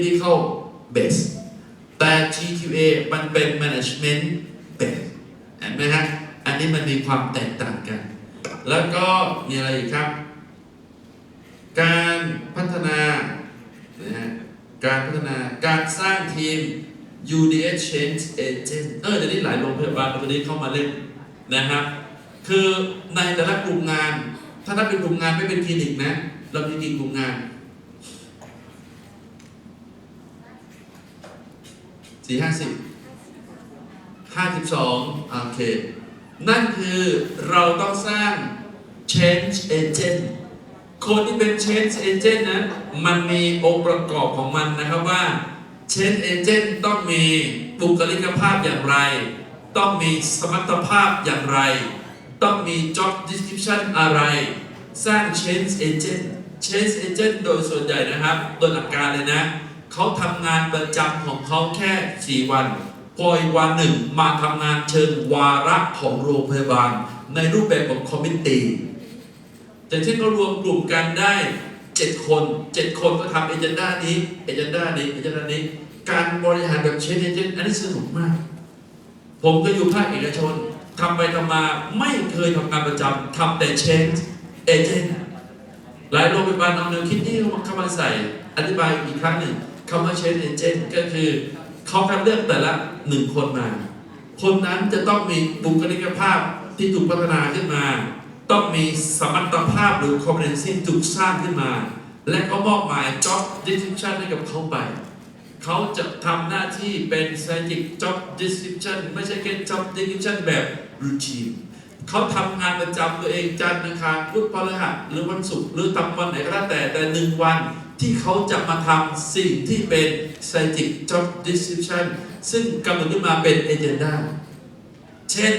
medical base แต่ GQA มันเป็น management base เห็นไหมฮะ อันนี้มันมีความแตกต่างกัน แล้วก็มีอะไรอีกครับ การพัฒนานะฮะการพัฒนาการสร้างทีม UDS Change Agent เออเดี๋ยวนี้หลายโรงพยาบาลตอนนี้เข้ามาเล่นนะครับ คือในแต่ละกลุ่มงาน ถ้านับเป็นกลุ่มงานไม่เป็นคลินิกนะ เรามีกี่กลุ่มงาน สี่ห้าสิบห้าสิบสองโอเค นั่นคือเราต้องสร้าง change agent คนที่เป็น change agent นั้น มันมีองค์ประกอบของมันนะครับว่า change agent ต้องมีบุคลิกภาพอย่างไร ต้องมีสมรรถภาพอย่างไร ต้องมี job description อะไร สร้าง change agent change agent โดยส่วนใหญ่นะครับ โดยหลักการเลยนะ เขาทำงานประจำของเขาแค่4วันพออีกวันหนึ่งมาทำงานเชิงวาระของโรงพยาบาล ในรูปแบบของคอมมิตตี้แต่เช่นก็รวมกลุ่มกันได้7คน7คนก็ทำเอเจนด้านี้เอเจนด้านี้เอเจนด้านี้ การบริหารแบบเชนเอเจนอันนี้สนุกมาก ผมก็อยู่ภาคเอกชนทำไปทำมาไม่เคยทำงานประจำทำแต่เชนเอเจนหลายโรงพยาบาลเอาแนวคิดนี้เข้ามาใส่อธิบายอีกครั้งหนึ่ง คำว่าเชนเอเจนก็คือ เขาคัดเลือกแต่ละหนึ่งคนมา คนนั้นจะต้องมีบุคลิกภาพที่ถูกพัฒนาขึ้นมา ต้องมีสมรรถภาพหรือ competency ถูกสร้างขึ้นมา และก็มอบหมาย job description ให้กับเขาไป เขาจะทำหน้าที่เป็น strategic job description ไม่ใช่แค่ job description แบบ routine เขาทำงานประจำตัวเองจันทร์อังคารพุธพฤหัสหรือวันศุกร์หรือทำวันไหนก็แล้วแต่แต่หนึ่งวัน ที่เขาจะมาทำสิ่งที่เป็น strategic job description ซึ่งกำหนดขึ้นมาเป็น agenda เช่น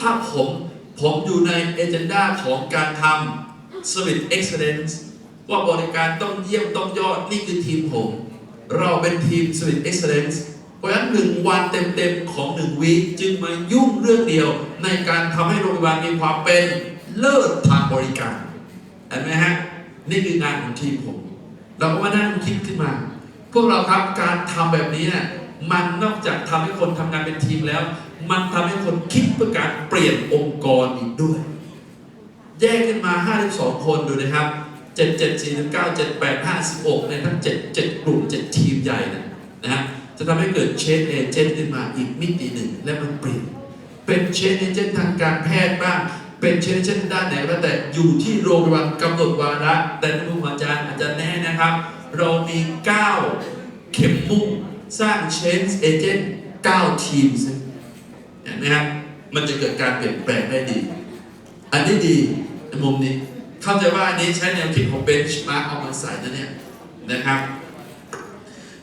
ถ้าผมผมอยู่ใน agenda ของการทำ service excellence ว่าบริการต้องเยี่ยมต้องยอด นี่คือทีมผม เราเป็นทีม service excellence เพราะฉะนั้นหนึ่งวันเต็มๆ ของหนึ่งวีคจึงมายุ่งเรื่องเดียว ในการทำให้โรงพยาบาลมีความเป็นเลิศทางบริการเห็นไหมฮะ นี่คืองานของทีมผม เราก็มานั่งคิดขึ้นมา พวกเราครับการทำแบบนี้เนี่ยมันนอกจากทำให้คนทำงานเป็นทีมแล้ว มันทำให้คนคิดเพื่อการเปลี่ยนองค์กรอีกด้วย แยกขึ้นมา 52 คนดูนะครับ 7 7 4 9 7 8 5 16ในทั้ง 7 7 กลุ่ม 7 ทีมใหญ่นะนะฮะจะทำให้เกิดเชนเอเจนต์ขึ้นมาอีกมิติหนึ่ง และมันเปลี่ยน เป็นเชนเอเจนต์ทางการแพทย์บ้าง เป็นเชนเอเจนต์ด้านไหนก็แต่อยู่ที่โรงพยาบาลกำหนดวาระแต่ในมุมอาจารย์อาจารย์ นะครับ เรามี 9 เข็มมุ่งสร้างเชนเอเจนต์9ทีมเห็นไหมครับมันจะเกิดการเปลี่ยนแปลงได้ดี อันนี้ดีในมุมนี้ เข้าใจว่าอันนี้ใช้แนวคิดของเบนช์มาร์กเอามาใส่นะเนี่ยนะครับ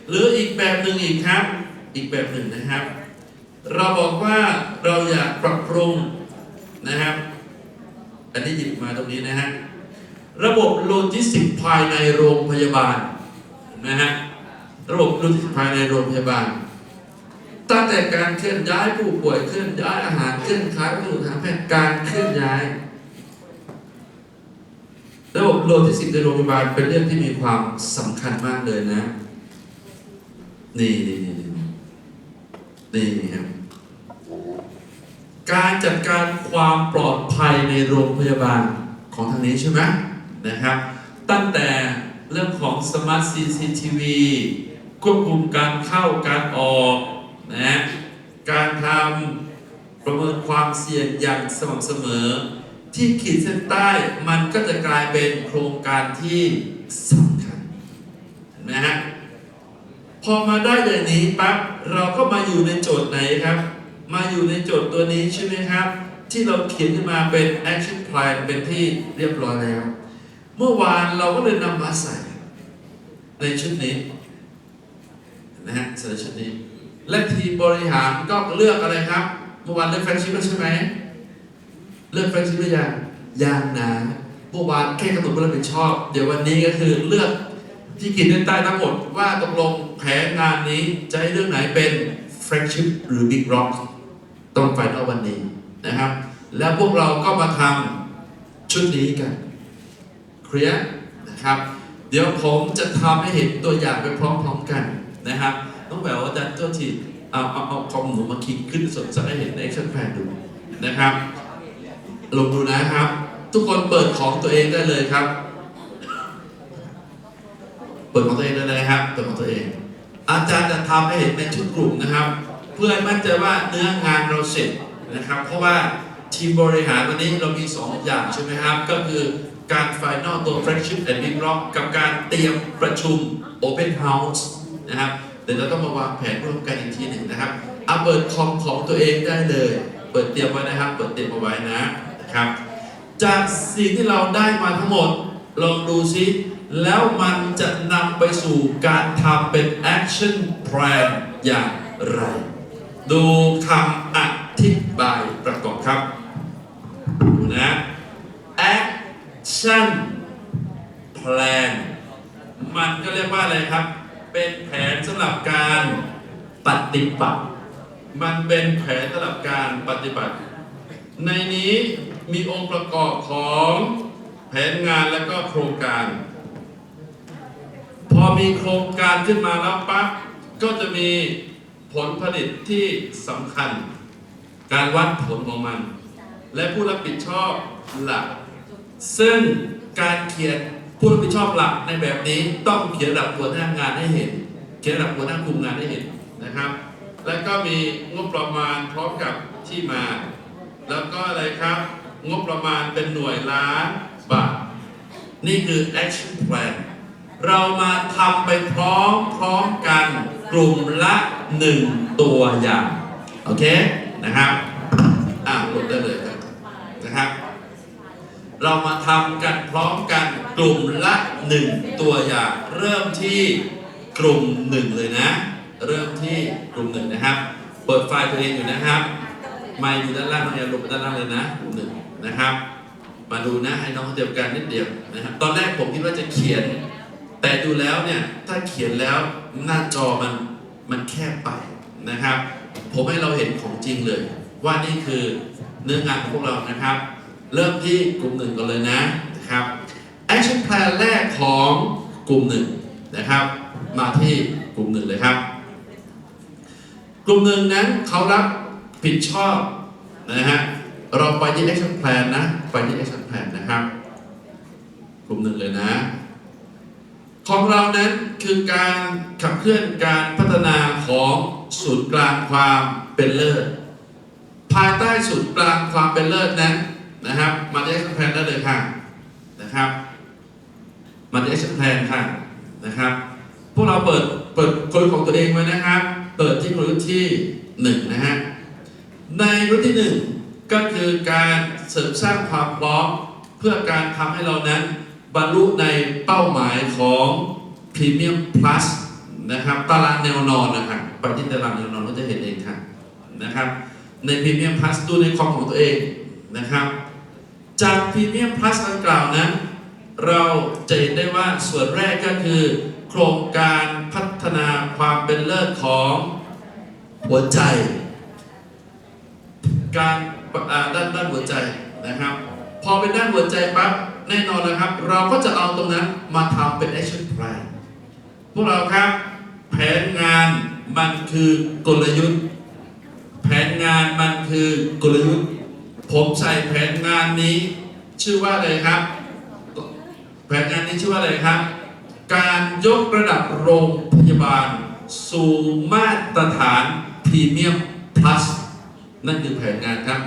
หรืออีกแบบหนึ่งอีกครับ อีกแบบหนึ่งนะครับ เราบอกว่าเราอยากปรับปรุงนะครับ อันนี้หยิบมาตรงนี้นะฮะ ระบบโลจิสติกส์ภายในโรงพยาบาลนะฮะระบบโลจิสติกส์ภายในโรงพยาบาล ตั้งแต่การเคลื่อนย้ายผู้ป่วยเคลื่อนย้ายอาหารเคลื่อนย้ายวัสดุทางแพทย์การเคลื่อนย้าย ระบบโลจิสติกส์ในโรงพยาบาลเป็นเรื่องที่มีความสำคัญมากเลยนะ นี่นี่นี่นี่นี่ครับการจัดการความปลอดภัยในโรงพยาบาลของทางนี้ใช่ไหม นะครับ ตั้งแต่เรื่องของสมาร์ท CCTV ควบคุมการเข้าการออกนะการทำประเมินความเสี่ยงอย่างสม่ำเสมอ ที่ขีดเส้นใต้มันก็จะกลายเป็นโครงการที่สำคัญนะฮะพอมาได้อย่างนี้ปั๊บเราก็มาอยู่ในโจทย์ไหนครับ มาอยู่ในโจทย์ตัวนี้ใช่ไหมครับ ที่เราเขียนขึ้นมาเป็น action plan เป็นที่เรียบร้อยแล้ว เมื่อวานเราก็เลยนำมาใส่ในชุดนี้นะฮะใส่ชุดนี้ และทีมบริหารก็เลือกอะไรครับ เมื่อวานเลือกแฟนชิพแล้วใช่ไหมเลือกแฟนชิพหรือยังยังนะเมื่อวานแค่กำหนดผู้รับผิดชอบ เดี๋ยววันนี้ก็คือเลือกที่ขีดเส้นใต้ทั้งหมดว่าตกลงแผนงานนี้จะให้เรื่องไหนเป็นแฟร s ชิ p หรือ Big Rock ต้องไฟนอลวันนี้นะครับ แล้วพวกเราก็มาทำชุดนี้กัน เคลียร์นะครับ เดี๋ยวผมจะทำให้เห็นตัวอย่างไปพร้อมๆกันนะครับต้องแบบว่าจันตัวทีเอาเอาเอาคอมหนูมาคลิกขึ้นสดจะได้เห็นใน action plan ดูนะครับ ลงดูนะครับ ทุกคนเปิดของตัวเองได้เลยครับ เปิดของตัวเองได้เลยครับเปิดของตัวเอง อาจารย์จะทำให้เห็นในชุดกลุ่มนะครับ เพื่อให้มั่นใจว่าเนื้องานเราเสร็จนะครับ เพราะว่าทีมบริหารวันนี้เรามี 2 อย่างใช่ไหมครับ ก็คือ การ Final ตัว Flagship and Big Rock กับการเตรียมประชุม Open House นะครับ เดี๋ยวเราต้องมาวางแผนร่วมกันอีกทีหนึ่งนะครับเอาเปิดคอมของตัวเองได้เลย เปิดเตรียมไว้นะครับ เปิดเตรียมเอาไว้นะนะครับ จากสิ่งที่เราได้มาทั้งหมด ลองดูซิ แล้วมันจะนำไปสู่การทำเป็น action plan อย่างไร ดูคำอธิบายประกอบครับดูนะ action plan มันก็เรียกว่าอะไรครับ เป็นแผนสำหรับการปฏิบัติ มันเป็นแผนสำหรับการปฏิบัติ ในนี้มีองค์ประกอบของแผนงานและก็โครงการ พอมีโครงการขึ้นมาแล้วปั๊บก็จะมีผลผลิตที่สำคัญ การวัดผลของมัน และผู้รับผิดชอบหลัก ซึ่งการเขียนผู้รับผิดชอบหลักในแบบนี้ต้องเขียนระดับหัวหน้างานให้เห็น เขียนระดับหัวหน้าคุมงานให้เห็นนะครับ แล้วก็มีงบประมาณพร้อมกับที่มา แล้วก็อะไรครับ งบประมาณเป็นหน่วยล้านบาท นี่คือ action plan เรามาทำไปพร้อมพร้อมกันกลุ่มละหนึ่งตัวอย่าง โอเค นะครับ อ่าลงได้เลย เรามาทำกันพร้อมกันกลุ่มละหนึ่งตัวอย่างเริ่มที่กลุ่มหนึ่งเลยนะ เริ่มที่กลุ่มหนึ่งนะครับ เปิดไฟล์ตัวเองอยู่นะครับ ไม่อยู่ด้านล่างเนี่ยลงไปด้านล่างเลยนะกลุ่มหนึ่งนะครับ มาดูนะให้น้องเตรียมการนิดเดียวนะครับตอนแรกผมคิดว่าจะเขียน แต่ดูแล้วเนี่ยถ้าเขียนแล้วหน้าจอมันมันแคบไปนะครับ ผมให้เราเห็นของจริงเลย ว่านี่คือเนื้องานของพวกเรานะครับ เริ่มที่กลุ่มหนึ่งก่อนเลยนะนะครับ action plan แรกของกลุ่มหนึ่งนะครับ มาที่กลุ่มหนึ่งเลยครับ กลุ่มหนึ่งนั้นเขารับผิดชอบนะฮะเราไปที่ action plan นะ ไปที่ action plan นะครับ กลุ่มหนึ่งเลยนะ ของเรานั้นคือการขับเคลื่อนการพัฒนาของศูนย์กลางความเป็นเลิศภายใต้ศูนย์กลางความเป็นเลิศนั้น นะครับมาที่ action plan ได้เลยค่ะนะครับมาที่ action plan ค่ะนะครับ พวกเราเปิดเปิดกลยุทธ์ของตัวเองไว้นะครับ เปิดที่กลยุทธ์ที่หนึ่งนะฮะในกลยุทธ์ที่หนึ่งก็คือการเสริมสร้างความพร้อมเพื่อการทำให้เรานั้นบรรลุในเป้าหมายของ Premium Plus นะครับตารางแนวนอนนะครับไปที่ตารางแนวนอนก็จะเห็นเองค่ะนะครับ ใน Premium Plus ดูในคอมของตัวเองนะครับ จาก Premium Plus ดังกล่าวนั้น เราจะเห็นได้ว่าส่วนแรกก็คือ โครงการพัฒนาความเป็นเลิศของหัวใจ การด้านด้านหัวใจนะครับ พอเป็นด้านหัวใจปั๊บแน่นอนนะครับ เราก็จะเอาตรงนั้นมาทำเป็น action plan พวกเราครับ แผนงานมันคือกลยุทธ์ แผนงานมันคือกลยุทธ์ ผมใส่แผนงานนี้ชื่อว่าอะไรครับ แผนงานนี้ชื่อว่าอะไรครับ การยกระดับโรงพยาบาล สู่มาตรฐานพรีเมียม plus นั่นคือแผนงานครับ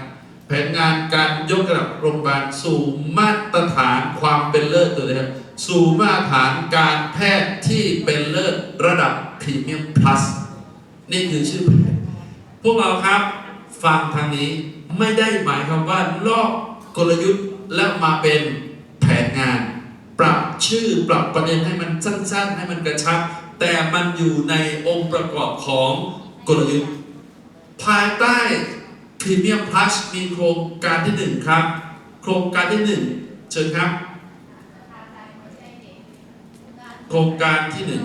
แผนงานการยกระดับโรงพยาบาลสู่มาตรฐานความเป็นเลิศตัวเลยครับสู่มาตรฐานการแพทย์ที่เป็นเลิศระดับพรีเมียม plus นี่คือชื่อแผนพวกเราครับ ฟังทางนี้ไม่ได้หมายความว่าลอกกลยุทธ์แล้วมาเป็นแผนงาน ปรับชื่อปรับประเด็นให้มันสั้น ๆ ให้มันกระชับ แต่มันอยู่ในองค์ประกอบของกลยุทธ์ ภายใต้พรีเมียมพลัสมีโครงการที่หนึ่งครับ โครงการที่หนึ่งเชิญครับ โครงการที่หนึ่ง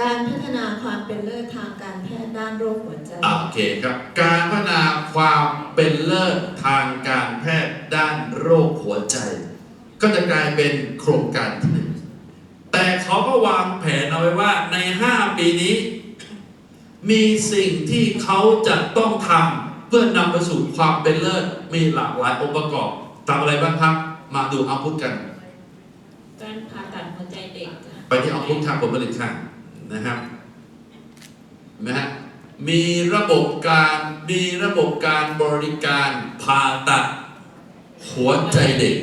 การพัฒนาความเป็นเลิศทางการแพทย์ด้านโรคหัวใจอ่าโอเคครับ การพัฒนาความเป็นเลิศทางการแพทย์ด้านโรคหัวใจ ก็จะกลายเป็นโครงการที่หนึ่งแต่เขาก็วางแผนเอาไว้ว่าใน 5 ปีนี้ มีสิ่งที่เขาจะต้องทำเพื่อนำไปสู่ความเป็นเลิศมีหลากหลายองค์ประกอบทำอะไรบ้างครับ มาดูเอาพุทกัน การผ่าตัดหัวใจเด็กค่ะไปที่เอาพุทค่ะผลผลิตค่ะ นะครับเห็นไหมฮะมีระบบการมีระบบการบริการผ่าตัดหัวใจเด็ก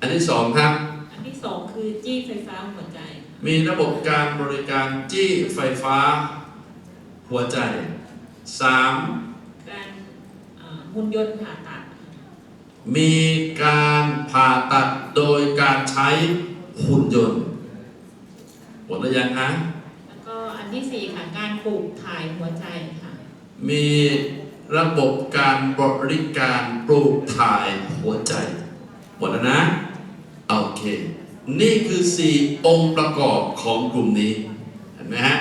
อันที่สองครับ อันที่สองคือจี้ไฟฟ้าหัวใจ มีระบบการบริการจี้ไฟฟ้าหัวใจสามการอ่าหุ่นยนต์ผ่าตัด มีการผ่าตัดโดยการใช้หุ่นยนต์หมดหรือยังฮะันที่สี่ค่ะ การปลูกถ่ายหัวใจค่ะ มีระบบการบริการปลูกถ่ายหัวใจ หมดแล้วนะ โอเค นี่คือ 4 องค์ประกอบของกลุ่มนี้ เห็นไหมฮะ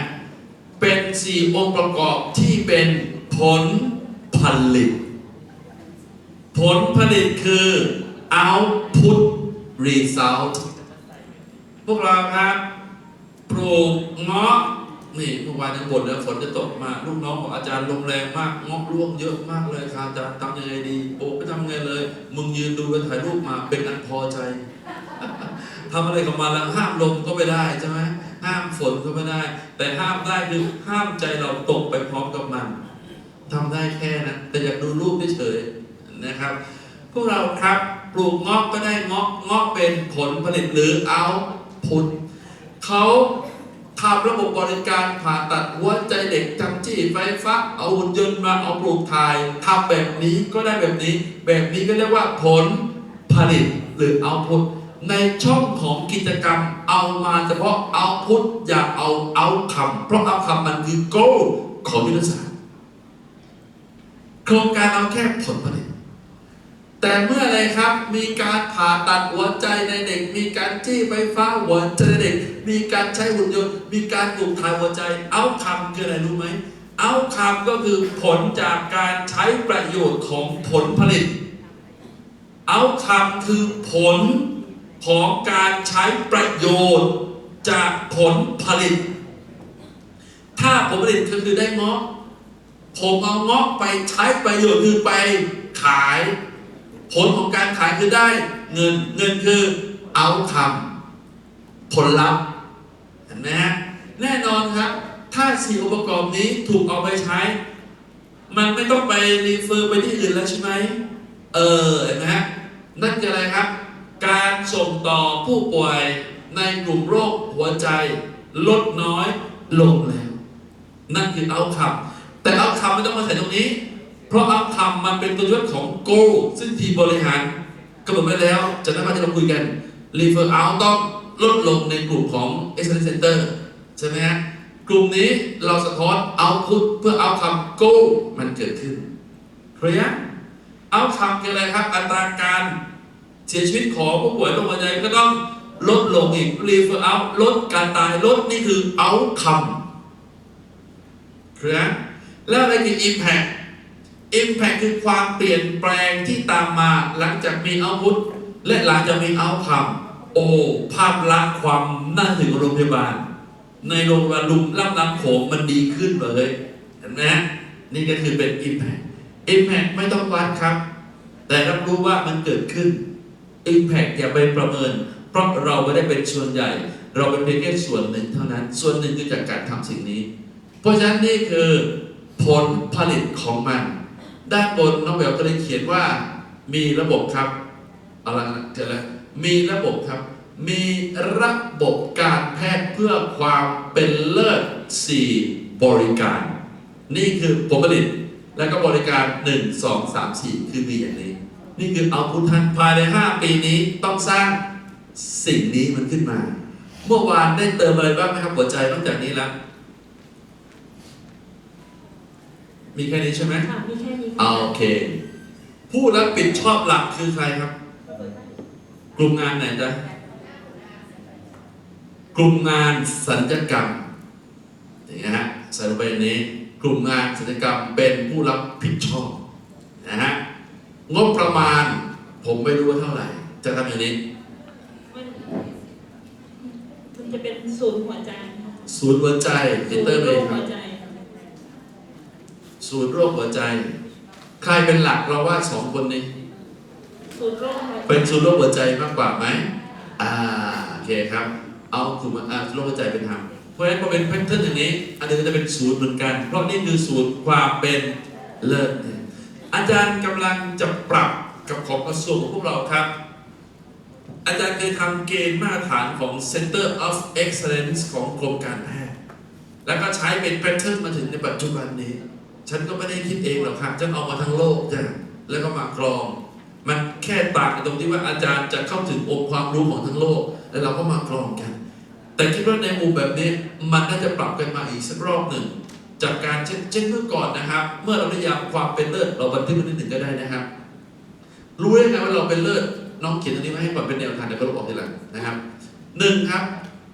เป็น 4 องค์ประกอบที่เป็นผลผลิต ผลผลิตคือ output result พวกเราครับ ปลูกเงาะ นี่เมื่อวานยังบ่นเลยฝนจะตกมากลูกน้องบอกอาจารย์ลมแรงมากเงาะร่วงเยอะมากเลยครับอาจารย์ทำยังไงดีโอ้ไม่ทำไงเลย มึงยืนดูไปถ่ายรูปมาเป็นอันพอใจทำอะไรกับมันแล้วห้ามลมก็ไม่ได้ใช่ไหมห้ามฝนก็ไม่ได้ แต่ห้ามได้คือห้ามใจเราตกไปพร้อมกับมันทำได้แค่นั้นแต่อยากดูรูปเฉยๆนะครับ พวกเราครับปลูกเงาะก็ได้เงาะเงาะเป็นผลผลิตหรือเอาพุทเขา ทำระบบบริการผ่าตัดหัวใจเด็กจำจี้ไฟฟ้าเอาหุ่นยนต์มาเอาปลูกถ่ายทำแบบนี้ก็ได้แบบนี้ แบบนี้ก็เรียกว่าผลผลิตหรือเอาพุทในช่องของกิจกรรมเอามาเฉพาะเอาพุทอย่าเอาเอาคำเพราะเอาคำมันคือ goal ของยุทธศาสตร์โครงการเอาแค่ผลผลิต แต่เมื่อไรครับมีการผ่าตัดหัวใจในเด็ก มีการจี้ไฟฟ้าหัวใจในเด็ก มีการใช้หุ่นยนต์ มีการปลูกถ่ายหัวใจ เอาคำคืออะไรรู้ไหมเอาคำก็คือผลจากการใช้ประโยชน์ของผลผลิต เอาคำคือผลของการใช้ประโยชน์จากผลผลิต ถ้าผลผลิตก็คือได้เงาะผมเอาเงาะไปใช้ประโยชน์คือไปขาย ผลของการขายคือได้เงินเงินคือเอาคำผลลัพธ์เห็นไหมฮะแน่นอนครับ ถ้าสี่องค์ประกอบนี้ถูกเอาไปใช้ มันไม่ต้องไปรีเฟอร์ไปที่อื่นแล้วใช่ไหมเออเห็นไหมฮะนั่นคืออะไรครับ การส่งต่อผู้ป่วยในกลุ่มโรคหัวใจลดน้อยลงแล้ว นั่นคือเอาคำแต่เอาคำไม่ต้องมาใส่ตรงนี้ ราะเอาคำมันเป็นตัวยศของ go ซึ่งทีมบริหารกำหนดไว้แล้วจากนั้นมาที่เราคุยกัน refer out ต้องลดลงในกลุ่มของ excellence center ใช่ไหมฮะกลุ่มนี้เราสะท้อน output เพื่อเอาคำ go มันเกิดขึ้นเคลียร์เอาคำคืออะไรครับ อัตราการเสียชีวิตของผู้ป่วยโรคหัวใจก็ต้องลดลงอีก refer out ลดการตายลดนี่คือเอาคำเคลียร์แล้วอะไรคือ impact Impact คือความเปลี่ยนแปลงที่ตามมาหลังจากมีอาวุธ และหลังจากมีเอาคำโอ้ ภาพลักษณ์ความน่าถึงโรงพยาบาล ในโรงพยาบาลลุมล่ำน้ำโขงมันดีขึ้นเลยเห็นไหมฮะนี่ก็คือเป็น Impact Impact ไม่ต้องวัดครับ แต่รับรู้ว่ามันเกิดขึ้น Impact อย่าไปประเมิน เพราะเราไม่ได้เป็นส่วนใหญ่ เราเป็นเพียงแค่ส่วนหนึ่งเท่านั้น ส่วนหนึ่งคือจากการทำสิ่งนี้ เพราะฉะนั้นนี่คือผลผลิตของมัน ด้านบนน้องแววก็เลยเขียนว่า มีระบบครับอาละนะเจอแล้วมีระบบครับ มีระบบการแพทย์เพื่อความเป็นเลิศ4บริการ นี่คือผลผลิตแล้วก็บริการ 1 2 3 4 คือมีอย่างนี้ นี่คือเอาพุทธันภายใน 5 ปีนี้ต้องสร้างสิ่งนี้มันขึ้นมา เมื่อวานได้เติมอะไรบ้างไหมครับหัวใจนอกจากนี้แล้ว มีแค่นี้ใช่ไหมค่ะมีแค่นี้อ่าโอเค ผู้รับผิดชอบหลักคือใครครับ กลุ่มงานไหนจ๊ะกลุ่มงานสัญญกรรมอย่างเงี้ยฮะใส่ลงไปในนี้ กลุ่มงานสัญญกรรมเป็นผู้รับผิดชอบนะฮะงบประมาณ ผมไม่รู้ว่าเท่าไหร่ จะทำอย่างนี้ มันมันจะเป็นศูนย์หัวใจค่ะศูนย์หัวใจศูพินย์เตอร์โรเลยคครัหับวใจ ศูนย์โรคหัวใจ ใครเป็นหลักเราว่าสองคนนี้ ศูนย์โรคหัวใจเป็นศูนย์โรคหัวใจมากกว่าไหมอ่าโอเคครับ เอาศูนย์อ่าโรคหัวใจเป็นทางเพราะฉะนั้นพอเป็นแพทเทิร์นอย่างนี้ อันนี้ก็จะเป็นศูนย์เหมือนกัน เพราะนี่คือศูนย์ความเป็นเลิศเนี่ยอาจารย์กำลังจะปรับกับของกระทรวงของพวกเราครับ อาจารย์เคยทำเกณฑ์มาตรฐานของ Center of Excellence ของกรมการแพทย์ แล้วก็ใช้เป็นแพทเทิร์นมาถึงในปัจจุบันนี้ ฉันก็ไม่ได้คิดเองหรอกครับฉันเอามาทั้งโลกจ้ะแล้วก็มากรอง มันแค่ต่างกันตรงที่ว่าอาจารย์จะเข้าถึงองค์ความรู้ของทั้งโลก แล้วเราก็มากรองกัน แต่คิดว่าในมุมแบบนี้มันน่าจะปรับกันมาอีกสักรอบหนึ่ง จากการเช่นเช่นเมื่อก่อนนะครับ เมื่อเราได้ยามความเป็นเลิศเราบันทึกไว้นิดหนึ่งก็ได้นะครับ รู้ได้ไงว่าเราเป็นเลิศน้องเขียนตรงนี้ไว้ให้ก่อนเป็นแนวทางเดี๋ยวก็ลบออกทีหลังนะครับหนึ่งครับ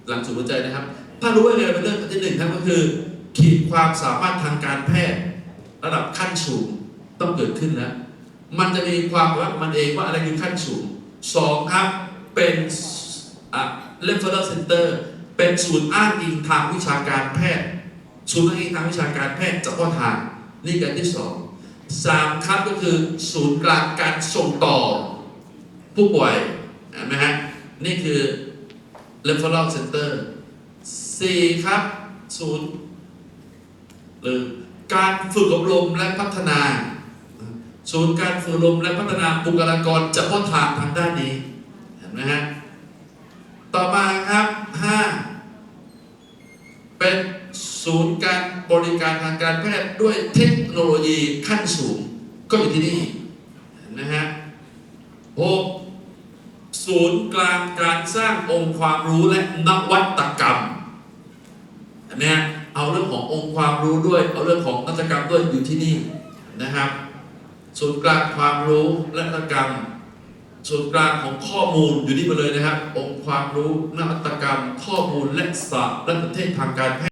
หลังสูตรหัวใจนะครับ ถ้ารู้ว่าไงเราเป็นเลิศอันที่หนึ่งครับก็คือ ขีดความสามารถทางการแพทย์ ระดับขั้นสูงต้องเกิดขึ้นแล้ว มันจะมีความว่ามันเองว่าอะไรคือขั้นสูงสองครับเป็นอะ referral center เป็นศูนย์อ้างอิงทางวิชาการแพทย์ ศูนย์อ้างอิงทางวิชาการแพทย์เฉพาะทางนี่กันที่สองสามครับก็คือศูนย์กลางการส่งต่อผู้ป่วยนไหมฮะนี่คือ referral center สี่ครับศูนย์หรือ การฝึกอบรมและพัฒนา ศูนย์การฝึกอบรมและพัฒนาบุคลากรเฉพาะทางทางด้านนี้เห็นไหมฮะต่อมาครับห้าเป็นศูนย์การบริการทางการแพทย์ด้วยเทคโนโลยีขั้นสูง ก็อยู่ที่นี่นไหมฮะหกศูนย์กลางการสร้างองค์ความรู้และนวัตกรรมเห็นไหมฮะ เอาเรื่องขององค์ความรู้ด้วย เอาเรื่องของนัตกรรมด้วยอยู่ที่นี่นะครับศูนย์กลางความรู้และนัตกรรมศูนย์กลางของข้อมูลอยู่นี่มาเลยนะครับ องค์ความรู้นวัตกรรม ข้อมูลและศาสตร์และประเทศทางการแพทย์